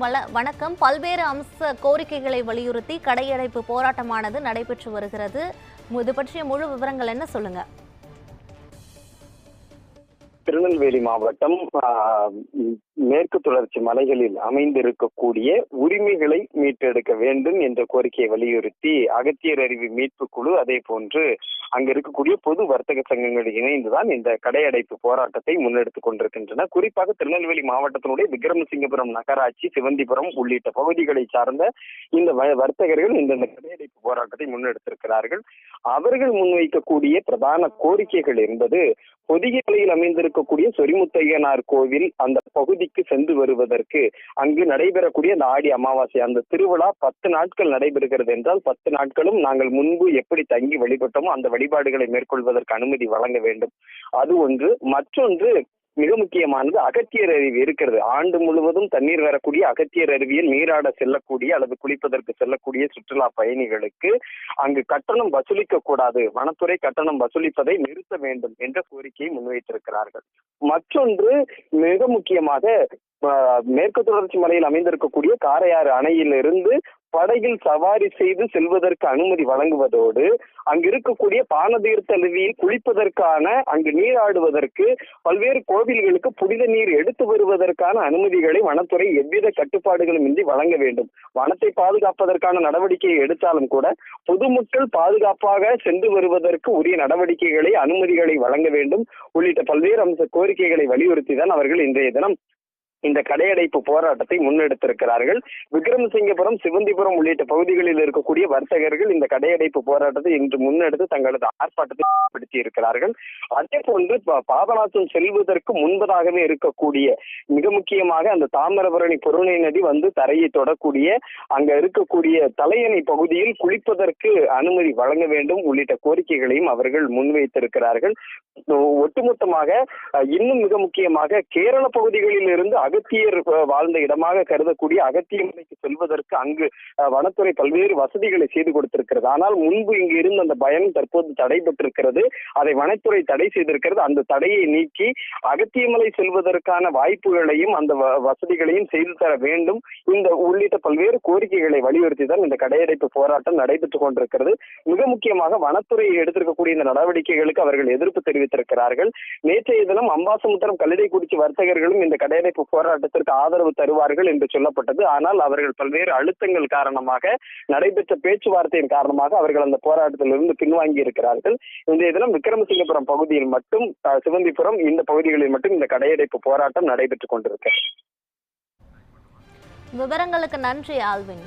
வள வணக்கம். பல்வேறு அம்ச கோரிக்கைகளை வலியுறுத்தி கடையடைப்பு போராட்டமானது நடைபெற்று வருகிறது. இது பற்றிய முழு விவரங்கள் என்ன சொல்லுங்க. திருநெல்வேலி மாவட்டம் மேற்கு தொடர்ச்சி மலைகளில் அமைந்திருக்கக்கூடிய உரிமைகளை மீட்டெடுக்க வேண்டும் என்ற கோரிக்கையை வலியுறுத்தி அகத்தியர் அருவி மீட்பு குழு அதே போன்று அங்க இருக்கக்கூடிய பொது வர்த்தக சங்கங்கள் இணைந்துதான் இந்த கடையடைப்பு போராட்டத்தை முன்னெடுத்துக் கொண்டிருக்கின்றன. குறிப்பாக திருநெல்வேலி மாவட்டத்தினுடைய விக்ரமசிங்கபுரம் நகராட்சி சிவந்திபுரம் உள்ளிட்ட பகுதிகளை சார்ந்த இந்த வ- வர்த்தகர்கள் இந்த கடையடைப்பு போராட்டத்தை முன்னெடுத்திருக்கிறார்கள். அவர்கள் முன்வைக்கக்கூடிய பிரதான கோரிக்கைகள் என்பது பொதிகையில் அமைந்திருக்கக்கூடிய சொரிமுத்தையனார் கோவில் அந்த பகுதிக்கு சென்று வருவதற்கு அங்கு நடைபெறக்கூடிய அந்த ஆடி அமாவாசை அந்த திருவிழா பத்து நாட்கள் நடைபெறுகிறது என்றால் பத்து நாட்களும் நாங்கள் முன்பு எப்படி தங்கி வழிபட்டோமோ அந்த வழிபாடுகளை மேற்கொள்வதற்கு அனுமதி வழங்க வேண்டும். அது ஒன்று. மற்றொன்று மிக முக்கியமானது அகத்தியர் அருவி இருக்கிறது. ஆண்டு முழுவதும் தண்ணீர் வரக்கூடிய அகத்தியர் அருவியில் நீராட செல்லக்கூடிய அல்லது குளிப்பதற்கு செல்லக்கூடிய சுற்றுலா பயணிகளுக்கு அங்கு கட்டணம் வசூலிக்க கூடாது வனத்துறை கட்டணம் வசூலிப்பதை நிறுத்த வேண்டும் என்ற கோரிக்கையை முன்வைத்திருக்கிறார்கள். மற்றொன்று மிக முக்கியமாக மேற்கு தொடர்ச்சி மலையில் அமைந்திருக்கக்கூடிய காரையாறு அணையிலிருந்து படகில் சவாரி செய்து செல்வதற்கு அனுமதி வழங்குவதோடு அங்கு இருக்கக்கூடிய பானதீர்த்த அருவியில் குளிப்பதற்கான அங்கு நீராடுவதற்கு பல்வேறு கோவில்களுக்கு புனித நீர் எடுத்து வருவதற்கான அனுமதிகளை வனத்துறை எவ்வித கட்டுப்பாடுகளும் இன்றி வழங்க வேண்டும். வனத்தை பாதுகாப்பதற்கான நடவடிக்கையை எடுத்தாலும் கூட பொதுமக்கள் பாதுகாப்பாக சென்று வருவதற்கு உரிய நடவடிக்கைகளை அனுமதிகளை வழங்க வேண்டும். உள்ளிட்ட பல்வேறு அம்ச கோரிக்கைகளை வலியுறுத்தி தான் அவர்கள் இன்றைய தினம் இந்த கடையடைப்பு போராட்டத்தை முன்னெடுத்திருக்கிறார்கள். விக்ரமசிங்கபுரம் சிவந்திபுரம் உள்ளிட்ட பகுதிகளில் இருக்கக்கூடிய வர்த்தகர்கள் இந்த கடையடைப்பு போராட்டத்தை இன்று முன்னெடுத்து தங்களது ஆர்ப்பாட்டத்தை ஏற்படுத்தி இருக்கிறார்கள் அதே போன்று பாபநாசம் செல்வதற்கு முன்பதாகவே இருக்கக்கூடிய மிக முக்கியமாக அந்த தாமிரபரணி பொருணை நதி வந்து தரையை தொடக்கூடிய அங்க இருக்கக்கூடிய தலையணை பகுதியில் குளிப்பதற்கு அனுமதி வழங்க வேண்டும் உள்ளிட்ட கோரிக்கைகளையும் அவர்கள் முன்வைத்திருக்கிறார்கள். ஒட்டுமொத்தமாக இன்னும் மிக முக்கியமாக கேரள பகுதிகளில் இருந்து அகத்தியர் வாழ்ந்த இடமாக கருதக்கூடிய அகத்திய செல்வதற்கு அங்கு வனத்துறை பல்வேறு வசதிகளை செய்து கொடுத்திருக்கிறது. ஆனால் முன்பு இங்கு இருந்த அந்த பயணம் தற்போது தடைபட்டிருக்கிறது. அதை வனத்துறை தடை செய்திருக்கிறது. அந்த தடையை நீக்கி அகத்தியமலை செல்வதற்கான வாய்ப்புகளையும் அந்த வசதிகளையும் செய்து தர வேண்டும். இந்த உள்ளிட்ட பல்வேறு கோரிக்கைகளை வலியுறுத்தி தான் இந்த கடையடைப்பு போராட்டம் நடைபெற்றுக் கொண்டிருக்கிறது. மிக முக்கியமாக வனத்துறை எடுத்திருக்கக்கூடிய இந்த நடவடிக்கைகளுக்கு அவர்கள் எதிர்ப்பு தெரிவித்திருக்கிறார்கள். நேற்றைய தினம் அம்பாசமுத்திரம் கல்லிடைக்குறிச்சி வர்த்தகர்களும் இந்த கடையடைப்பு போராட்டத்திற்கு ஆதரவு தருவார்கள் என்று சொல்லப்பட்டது. ஆனால் அவர்கள் பல்வேறு அழுத்தங்கள் காரணமாக நடைபெற்ற பேச்சுவார்த்தையின் காரணமாக அவர்கள் அந்த போராட்டத்திலிருந்து பின்வாங்கி இருக்கிறார்கள். இன்றைய தினம் விக்ரமசிங்கபுரம் பகுதியில் மட்டும் சிவந்திபுரம் இந்த பகுதிகளில் மட்டும் இந்த கடையடைப்பு போராட்டம் நடைபெற்றுக் கொண்டிருக்கிறது. விவரங்களுக்கு நன்றி ஆல்வின்.